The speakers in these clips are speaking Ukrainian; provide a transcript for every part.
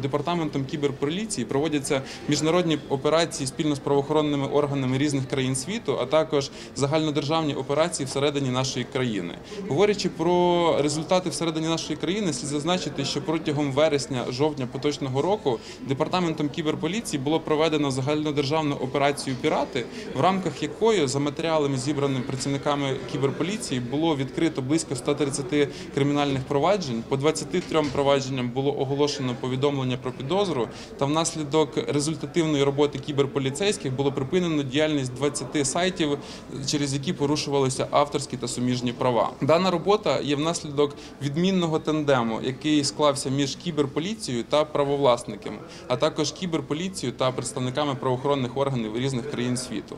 Департаментом кіберполіції проводяться міжнародні операції спільно з правоохоронними органами різних країн світу, а також загальнодержавні операції всередині нашої країни. Говорячи про результати всередині нашої країни, слід зазначити, що протягом вересня-жовтня поточного року департаментом кіберполіції було проведено загальнодержавну операцію Пірати, в рамках якої за матеріалами зібраними працівниками кіберполіції було відкрито близько 130 кримінальних проваджень. По 23 провадженням було оголошено повідомлення про підозру. Та внаслідок результативної роботи кіберполіцейських було припинено діяльність 20 сайтів, через які порушувалися авторські та суміжні права. Дана робота є внаслідок відмінного тандему, який склався між кіберполіцією та правовласниками, а також кіберполіцією та представниками правоохоронних органів різних країн світу.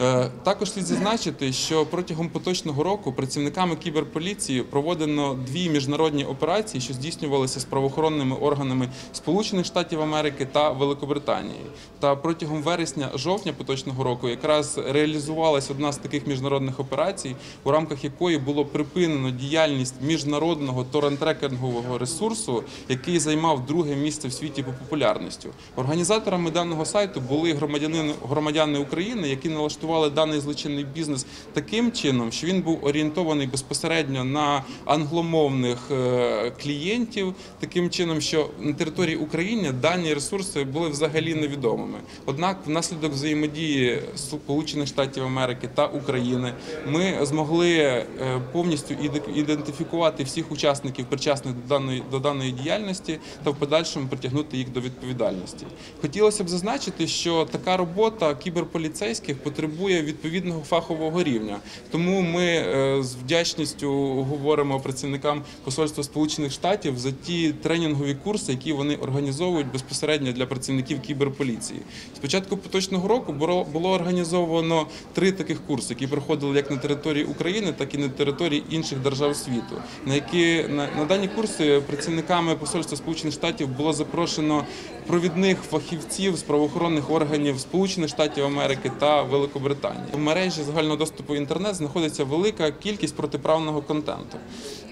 Е, Також слід зазначити, що протягом поточного року працівниками кіберполіції проводено дві міжнародні операції, що здійснювалися з правоохоронними органами Сполучених Штатів Америки та Великобританії. Та протягом вересня-жовтня поточного року якраз реалізувалась одна з таких міжнародних операцій, у рамках якої було припинено діяльність міжнародного торрент-трекінгового ресурсу, який займав друге місце в світі по популярністю. Організаторами даного сайту були громадяни, громадяни України, які налаштували даний злочинний бізнес таким чином, що він був орієнтований безпосередньо на англомовних е, клієнтів, таким чином, що на території України дані ресурси були взагалі невідомими. Однак, внаслідок взаємодії Сполучених Штатів Америки та України ми змогли е, повністю іде- ідентифікувати всіх учасників, причасних до даної до даної діяльності, та в подальшому притягнути їх до відповідальності. Хотілося б зазначити, що така робота кіберполіцейських потребує відповідного фахового рівня. Тому ми е, з вдячністю говоримо працівникам посольства Сполучених Штатів за ті тренінгові курси, які вони організовують безпосередньо для працівників кіберполіції. З початку поточного року було організовано три таких курси, які проходили як на території України, так і на території інших держав світу. На які на, на дані курси працівниками посольства Сполучених Штатів було запрошено провідних фахівців з правоохоронних органів Сполучених Штатів Америки та Великобританії. В мережі загального доступу інтернет знаходиться велика кількість протиправного контенту.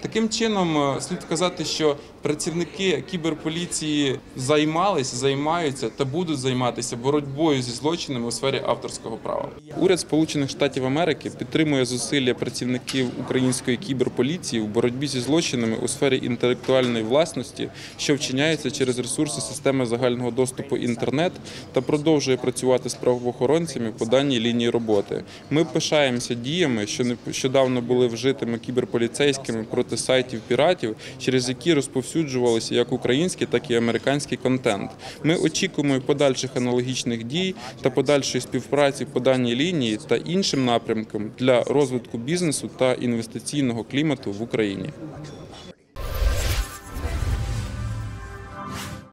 Таким чином, е, слід сказати, що працівники кіберполіції займались, займаються та будуть займатися боротьбою зі злочинами у сфері авторського права. Уряд Сполучених Штатів Америки підтримує зусилля працівників української кіберполіції у боротьбі зі злочинами у сфері інтелектуальної власності, що вчиняється через ресурси системи загального доступу інтернет, та продовжує працювати з правоохоронцями по даній лінії роботи. Ми пишаємося діями, що нещодавно були вжитими кіберполіцейськими проти сайтів піратів, через які розповсюджувалися як український, так і американський контент. Ми очікуємо подальших аналогічних дій та подальшої співпраці по даній лінії та іншим напрямкам для розвитку бізнесу та інвестиційного клімату в Україні.